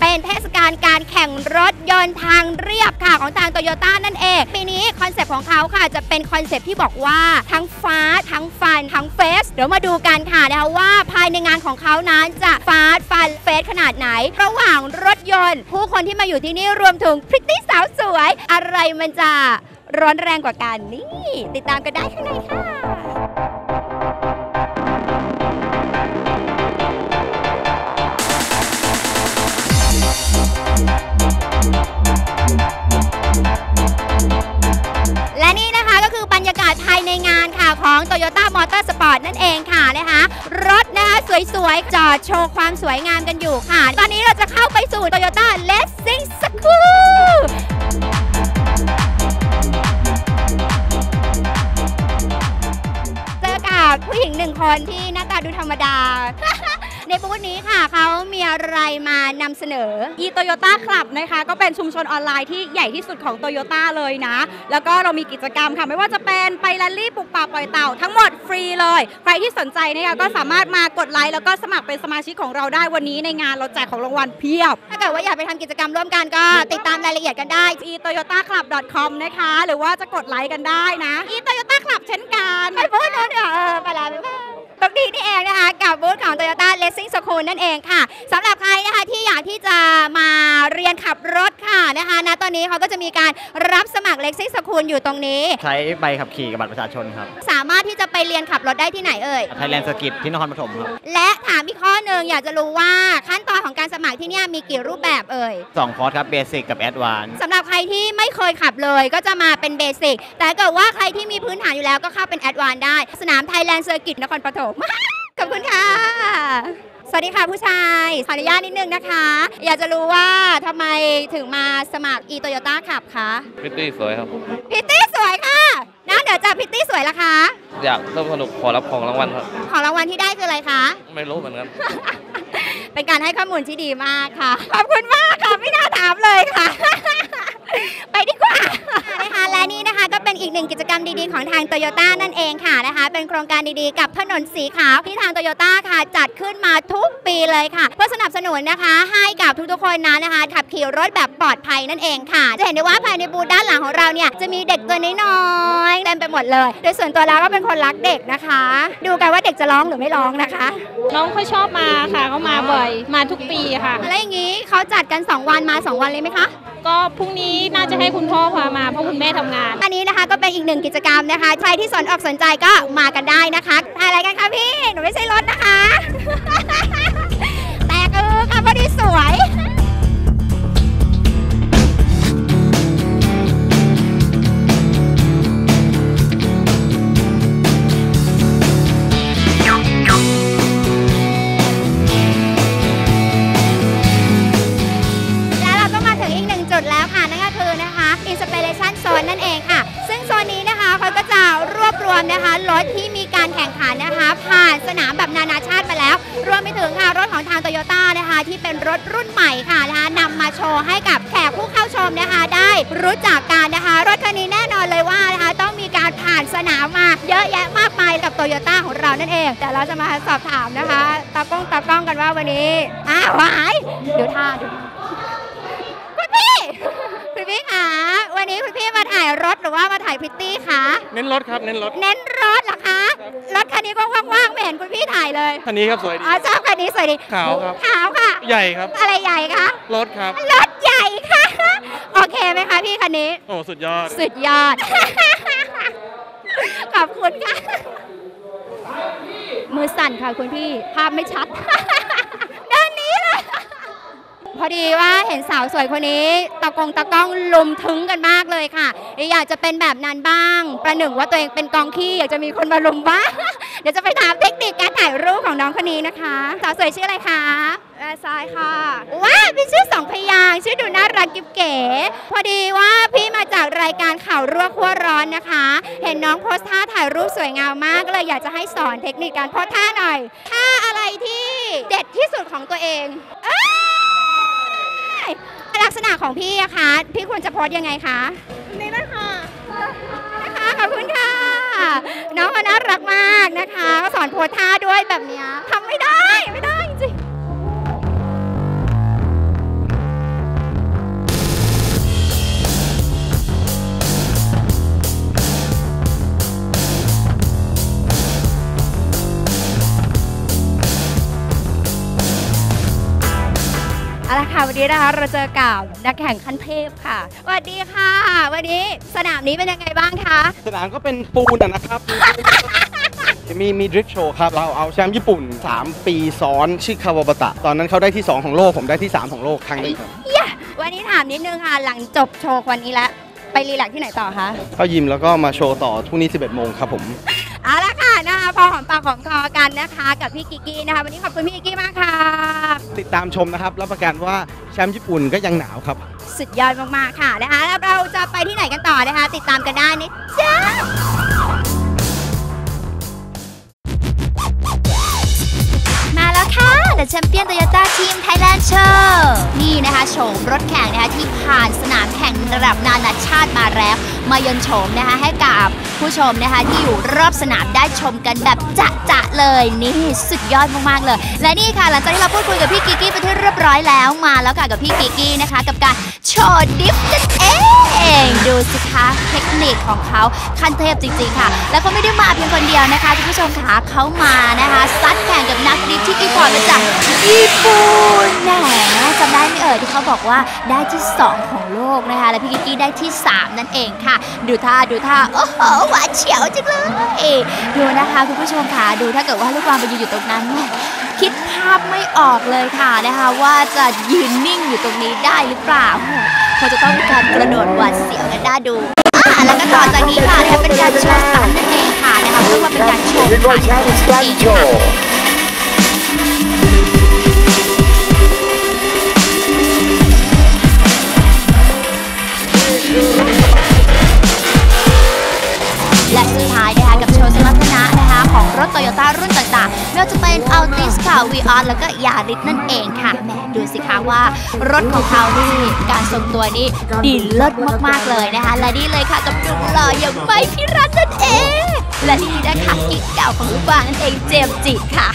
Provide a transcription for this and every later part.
เป็นเทศกาลการแข่งรถยนต์ทางเรียบค่ะของทางโตโยต้านั่นเอง ปีนี้คอนเซปต์ของเขาค่ะจะเป็นคอนเซปต์ที่บอกว่าทั้งฟ้าทั้งฟัน ทั้งเฟส เดี๋ยวมาดูกันค่ะนะคะว่าภายในงานของเขานั้นจะฟาฟันเฟสขนาดไหน ระหว่างรถยนต์ ผู้คนที่มาอยู่ที่นี่รวมถึงพริตตี้สาวสวย อะไรมันจะร้อนแรงกว่ากันนี่ ติดตามกันได้ข้างในค่ะ สวยๆจอดโชว์ความสวยงามกันอยู่ค่ะ ตอนนี้เราจะเข้าไปสู่ Toyota Racing School เจอกับผู้หญิงหนึ่งคนที่หน้าตาดูธรรมดา ในบูธนี้ค่ะเขามีอะไรมานำเสนอ e Toyota Club นะคะ ก็เป็นชุมชนออนไลน์ที่ใหญ่ที่สุดของ Toyota เลยนะ แล้วก็เรามีกิจกรรมค่ะ ไม่ว่าจะเป็นไปแรลลี่ปลูกป่าปล่อยเต่า ทั้งหมดฟรีเลย ใครที่สนใจนะคะก็สามารถมากดไลค์แล้วก็สมัครเป็นสมาชิกของเราได้วันนี้ในงานเราแจกของรางวัลเพียบ ถ้าเกิดว่าอยากไปทำกิจกรรมร่วมกันก็ติดตามรายละเอียดกันได้ e Toyota Club com นะคะ หรือว่าจะกดไลค์กันได้นะ e Toyota Club เช่นกันไปบูธโน้นเดี๋ยวเออไปละไปบ้างตรงนี้นี่เองนะคะ กับบูธของ Toyota Racing School นั่นเองค่ะสำหรับใครนะคะที่อยากที่จะมาเรียนขับรถค่ะนะคะณตอนนี้เขาก็จะมีการรับสมัคร Racing School อยู่ตรงนี้ ใช้ใบขับขี่กับบัตรประชาชนครับ สามารถที่จะไปเรียนขับรถได้ที่ไหนเอ่ยไทยแลนด์สกิทที่นครปฐมครับ และถามอีกข้อหนึ่งอยากจะรู้ว่าขั้นตอนของการสมัครที่เนี่ยมีกี่รูปแบบเอ่ยสองคอร์สครับเบสิกกับแอดวานสำหรับใครที่ไม่เคยขับเลยก็จะมาเป็นเบสิกแต่ถ้าเกิดว่าใครที่มีพื้นฐานอยู่แล้วก็เข้าเป็นแอดวานได้ สนามไทยแลนด์เซอร์กิตนครปฐมขอบคุณค่ะ สวัสดีค่ะผู้ชายขออนุญาตนิดนึงนะคะ อยากจะรู้ว่าทำไมถึงมาสมัคร e Toyota ขับคะพิตตี้สวยครับ พิตตี้สวยค่ะนะเดี๋ยวจากพิตตี้สวยละคะ อยากร่วมสนุกขอรับของรางวัลครับ ของรางวัลที่ได้คืออะไรคะ ไม่รู้เหมือนกัน เป็นการให้ข้อมูลที่ดีมากค่ะ ขอบคุณมากค่ะ ไม่น่าถามเลยค่ะ ดีๆ ของทางโตโยต้านั่นเองค่ะนะคะเป็นโครงการดีๆ กับถนนสีขาวที่ทางโตโยต้าค่ะ จัดขึ้นมาทุกปีเลยค่ะ เพื่อสนับสนุนนะคะ ให้กับทุกๆคนนั้นนะคะ ขับขี่รถแบบปลอดภัยนั่นเองค่ะ จะเห็นได้ว่าภายในบูธด้านหลังของเราเนี่ยจะมีเด็กตัวน้อยๆเต็มไปหมดเลย โดยส่วนตัวแล้วก็เป็นคนรักเด็กนะคะ ดูกันว่าเด็กจะร้องหรือไม่ร้องนะคะ น้องเขาชอบมาค่ะเขามาบ่อยมาทุกปีค่ะอะไรอย่างนี้เขาจัดกัน 2 วันมา 2 วันเลยไหมคะ ก็พรุ่งนี้น่าจะให้คุณพ่อพามาเพราะคุณแม่ทำงาน อันนี้นะคะก็เป็นอีกหนึ่งกิจกรรมนะคะ ใครที่สนอกสนใจก็มากันได้นะคะถ่ายอะไรกันคะพี่ หนูไม่ใช่รถนะคะ แตกเออค่ะพอดีสวย ที่เป็นรถรุ่นใหม่ค่ะนะคะนำมาโชว์ให้กับแขกผู้เข้าชมนะคะ ได้รู้จักกันนะคะ รถคันนี้แน่นอนเลยว่านะคะต้องมีการผ่านสนามมาเยอะแยะมากมายกับโตโยต้าของเรานั่นเองแต่เราจะมาสอบถามนะคะตากล้องตากล้องกันว่าวันนี้อ้าวหายเดี๋ยวท่าเดูคุณพี่คุณพี่คะวันนี้คุณพี่มาถ่ายรถหรือว่ามาถ่ายพริตตี้คะเน้นรถครับเน้นรถ เน้นรถเห รอคะรถคันนี้ก็ว่างๆไม่เห็นคุณพี่ถ่ายเลยคันนี้ครับสวยดีอ๋อชอบคันนี้สวยดีขาวครับขาวค่ะ ใหญ่ครับ อะไรใหญ่คะรถครับรถใหญ่ค่ะโอเคไหมคะพี่คันนี้ โอ้สุดยอด สุดยอด ขอบคุณค่ะมือสั่นค่ะคุณพี่ภาพไม่ชัดด้านนี้เลย พอดีว่าเห็นสาวสวยคนนี้ตะกงตะก้องลุมถึงกันมากเลยค่ะ อยากจะเป็นแบบนั้นบ้าง ประหนึ่งว่าตัวเองเป็นกองขี้อยากจะมีคนมาลุมบ้าง เดี๋ยวจะไปถามเทคนิคการถ่ายรูปของน้องคนนี้นะคะ สาวสวยชื่ออะไรคะแอร์ซ้ายค่ะว้าวเป็นชื่อสองพยางค์ชื่อดูน่ารักกิ๊บเก๋ พอดีว่าพี่มาจากรายการข่าวรั่วขั้วร้อนนะคะ เห็นน้องโพสท่าถ่ายรูปสวยงามมากก็เลยอยากจะให้สอนเทคนิคการโพสท่าหน่อยท่าอะไรที่เด็ดที่สุดของตัวเองเอ้ยลัก ษณะของพี่อะคะพี่ควรจะโพสยังไงคะนี่นะคะนะคะขอบคุณค่ะ น้องก็น่ารักมากนะคะ ก็สอนโพสท่าด้วยแบบเนี้ยทำไม่ได้ไม่ได้ ค่ะวันนี้นะคะเราเจอกับนักแข่งขั้นเทพค่ะสวัสดีค่ะ วันนี้สนามนี้เป็นยังไงบ้างคะสนามก็เป็นปูนอะนะครับ มีมีดริฟท์โชว์ครับ เราเอาแชมป์ญี่ปุ่น 3 ปีซ้อนชื่อคาวาบตะ ตอนนั้นเขาได้ที่ 2 ของโลก ผมได้ที่ 3 ของโลกครั้งนี้ครับวันนี้ถามนิดนึงค่ะ หลังจบโชว์วันนี้แล้วไปรีแลกซ์ที่ไหนต่อคะ เข้ายิมแล้วก็มาโชว์ต่อพรุ่งนี้ 11 โมงครับผม เอาละค่ะนะคะพ อหอมปากหอมคอกันนะคะ กับพี่กิกกี้นะคะ วันนี้ขอบคุณพี่กิกกี้มากค่ะ ติดตามชมนะครับรับประกันว่าแชมป์ญี่ปุ่นก็ยังหนาวครับ สุดยอดมากๆค่ะนะคะแล้วเราจะไปที่ไหนกันต่อนะคะ ติดตามกันได้นะจ๊ะ The Champion Toyota Team Thailand Show นี่นะคะโฉมรถแข่งนะคะที่ผ่านสนามแข่งระดับนานาชาติมาแล้ว มายนโฉมนะคะให้กับผู้ชมนะคะที่อยู่รอบสนามได้ชมกันแบบจะจะเลยนี่สุดยอดมากๆเลย และนี่ค่ะหลังจากที่เราพูดคุยกับพี่กิกกี้ไปที่เรียบร้อยแล้วมาแล้วค่ะกับพี่กิกกี้นะคะ กับการโชว์ดิฟนั่นเองดูสิคะเทคนิคของเขาขั้นเทพจริงๆค่ะ แล้วเขาไม่ได้มาเพียงคนเดียวนะคะคุณผู้ชมคะเขามานะคะซัด ญี่ปุ่นแหมจำได้ไหมเอ่ยที่เขาบอกว่าได้ที่ 2 ของโลกนะคะ และพี่กิกกี้ได้ที่ 3 นั่นเองค่ะ ดูท่าดูท่า โอ้โหหวานเฉียวจังเลย ดูนะคะคุณผู้ชมค่ะดูถ้าเกิดว่าลูกวางไปยืนอยู่ตรงนั้นคิดภาพไม่ออกเลยค่ะนะคะ ว่าจะยืนนิ่งอยู่ตรงนี้ได้หรือเปล่าเขาจะต้องมีการกระโดดหวาดเสียวกันได้ดูแล้วก็ต่อจากนี้ค่ะนะคะเป็นการโชว์สตันนั่นเองค่ะนะคะเพื่อว่าเป็นการโชว์สันนั่นเองค่ะ รถโตโยต้ารุ่นต่างๆ ไม่ว่าจะเป็น Altis ค่ะ v ีออแล้วก็ยาริสนั่นเองค่ะแหมดูสิคะว่ารถของเขานี่การทรงตัวนี่ดีเลิศมากๆเลยนะคะและนี่เลยค่ะกับดุ่มหล่ออย่างไมค์พิรัตน์นั่นเอง และนี่นะคะกิ๊กเก่าของลูกวางนั่นเองเจมจิค่ะ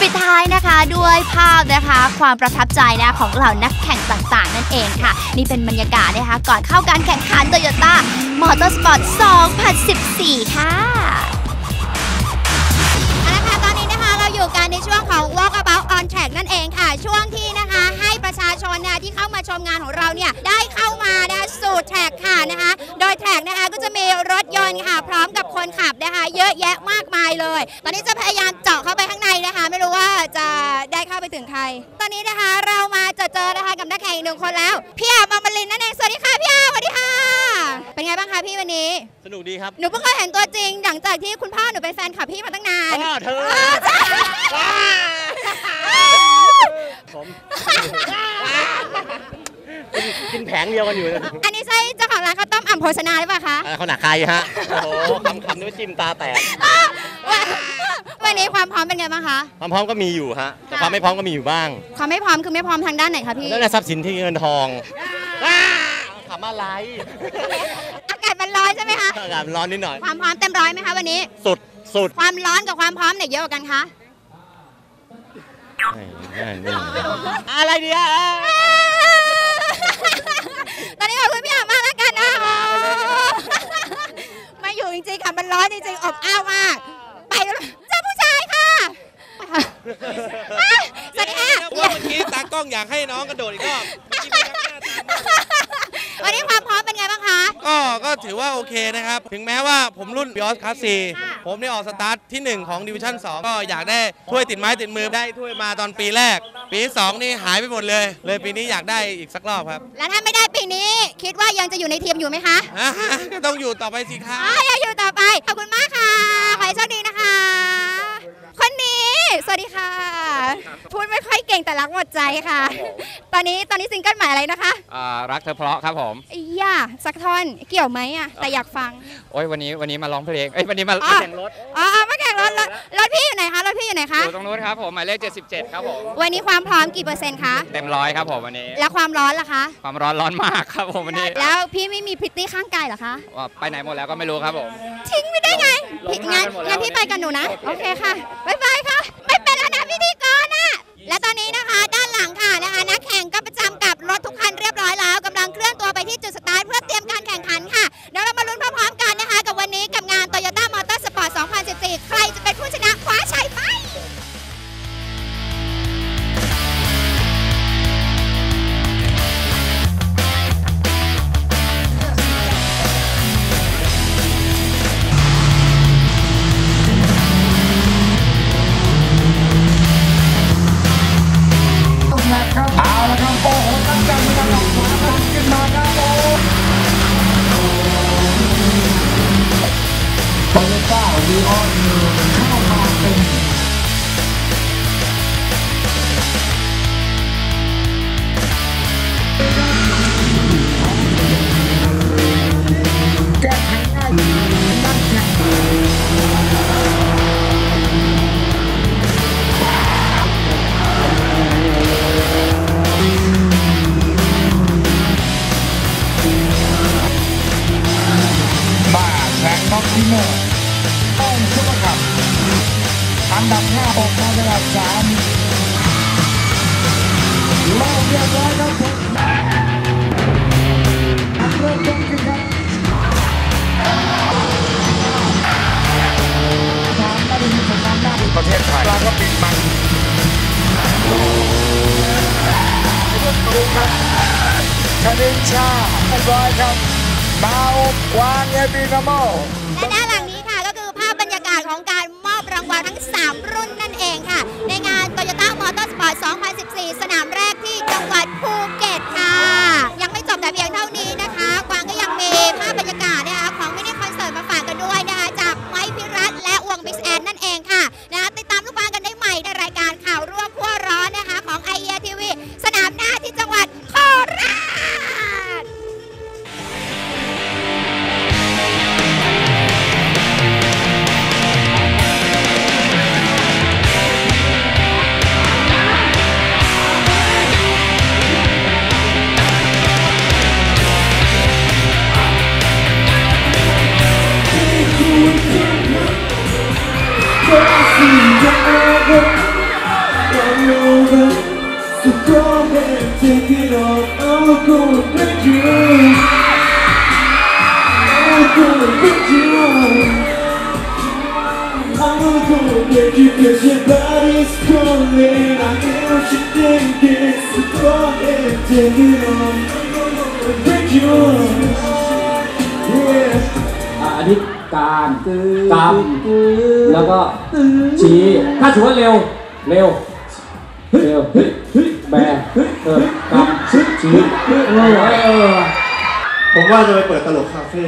ปิดท้ายนะคะด้วยภาพนะคะ ความประทับใจนะของเหล่านักแข่งต่างๆ นั่นเองค่ะ นี่เป็นบรรยากาศนะคะก่อนเข้าการแข่งขันโตโยต้ามอเตอร์สปอร์ต 2014 ค่ะ ช่วงที่นะคะให้ประชาชนเนี่ยที่เข้ามาชมงานของเราเนี่ยได้เข้ามานะคะสู่แทร็กค่ะนะคะ โดยแทร็กนะคะก็จะมีรถยนต์ค่ะ พร้อมกับคนขับนะคะ เยอะแยะมากมายเลย ตอนนี้จะพยายามเจาะเข้าไปข้างในนะคะ ไม่รู้ว่าจะได้เข้าไปถึงใคร ตอนนี้นะคะเรามาเจอเจอนะคะกับนักแข่งอีกหนึ่งคนแล้วพี่อาบอมบลินนั่นเองสวัสดีค่ะพี่อาสวัสดีค่ะ เป็นไงบ้างคะพี่วันนี้ สนุกดีครับหนูเพิ่งเคยเห็นตัวจริง หลังจากที่คุณพ่อหนูเป็นแฟนคลับพี่มาตั้งนานพ่อเธอ ใช่ ผมกินแผงเดียวกันอยู่เลยอันนี้ใช่เจ้าของร้านข้าวต้มอ่ำโภชนาหรือเปล่าคะเขาหนักใครฮะ โอ้โหคำคำนี้ว่าจิ้มตาแตกวันวันนี้ความพร้อมเป็นไงบ้างคะ ความพร้อมก็มีอยู่ฮะ แต่ความไม่พร้อมก็มีอยู่บ้าง ความไม่พร้อมคือไม่พร้อมทางด้านไหนคะพี่แล้วในทรัพย์สินที่เงินทองขำอะไร อากาศมันร้อนใช่ไหมคะ อากาศมันร้อนนิดหน่อย ความพร้อมเต็มร้อยไหมคะวันนี้ สุดสุด ความร้อนกับความพร้อมไหนเยอะกว่ากันคะ อะไรเนี่ยตอนนี้ขอบคุณพี่อาบมากแล้วกันนะคะไม่อยู่จริงๆค่ะมันร้อนจริงๆอบอ้าวมาก ไปแล้วเจ้าผู้ชายค่ะสวัสดีค่ะว่าเมื่อกี้ตากล้องอยากให้น้องกระโดดอีกรอบเมื่อกี้พยักหน้าตามวันนี้ความพร้อมเป็นไงบ้างคะ ก็ก็ถือว่าโอเคนะครับ ถึงแม้ว่าผมรุ่นบิออสคลาสซีค่ะ ผมได้ออกสตาร์ทที่ 1 ของดิวิชั่น2 ก็อยากได้ถ้วยติดไม้ติดมือได้ถ้วยมาตอนปีแรก ปีที่สองนี่หายไปหมดเลย เลยปีนี้อยากได้อีกสักรอบครับ แล้วถ้าไม่ได้ปีนี้คิดว่ายังจะอยู่ในทีมอยู่ไหมคะอ่าก็ต้องอยู่ต่อไปสิครัอ๋อบยังอยู่ต่อไป ขอบคุณมากค่ะ ขอให้โชคดีนะคะ คนนี้ สวัสดีค่ะ พูดไม่ค่อยเก่งแต่รักหมดใจค่ะ ตอนนี้ตอนนี้ซิงเกิลใหม่อะไรนะคะอ่ารักเธอเพราะครับผมอีย่าสักท่อนเกี่ยวไหมอะแต่อยากฟังโอ้ยวันนี้วันนี้มาร้องเพลงเอ้ยวันนี้มาอ๋อแข่งรถอ๋ออ๋อมาแข่งรถรถรถพี่อยู่ไหนคะรถพี่อยู่ไหนคะอยู่ตรงนู้นครับผมหมายเลข77 ครับผมวันนี้ความพร้อมกี่เปอร์เซ็นต์คะเต็มร้อยครับผมวันนี้ แล้วความร้อนล่ะคะ ความร้อนร้อนมากครับผมวันนี้ แล้วพี่ไม่มีพริตตี้ข้างกายเหรอคะว่าไปไหนหมดแล้วก็ไม่รู้ครับผมทิ้งไม่ได้ไงพี่งั้นงั้นพี่ไปกับหนูนะ โอเคค่ะ บ๊ายบายค่ะ และตอนนี้นะคะด้านหลังค่ะนะคะนักแข่งก็ประจำ มาแข่งน็อกที่ รับทางด้านนี้สงครามหน้าประเทศไทยเราก็ปิดมันคณินชาเรียบร้อยครับมาอบวางเอบีนาโมแลางวัลทั้ง 3 รุ่นนั่นเองค่ะ ในงาน Toyota Motorsport 2014 สนามแรกที่จังหวัดภูเก็ตค่ะ ยังไม่จบแต่เพียงเท่านี้นะคะกวางก็ยังมีภาพบรรยากาศ sexy diver Come over, so come and take it off I'm gonna break you. I'm gonna break you I'm gonna break you your body's calling I hear what you're thinking So go ahead, take it off I'm gonna break you Yeah I did การกำแล้วก็ชี้ ถ้าถือว่าเร็ว เร็ว เร็ว แบกเออำชี้เออผมว่าจะไปเปิดตลกคาเฟ่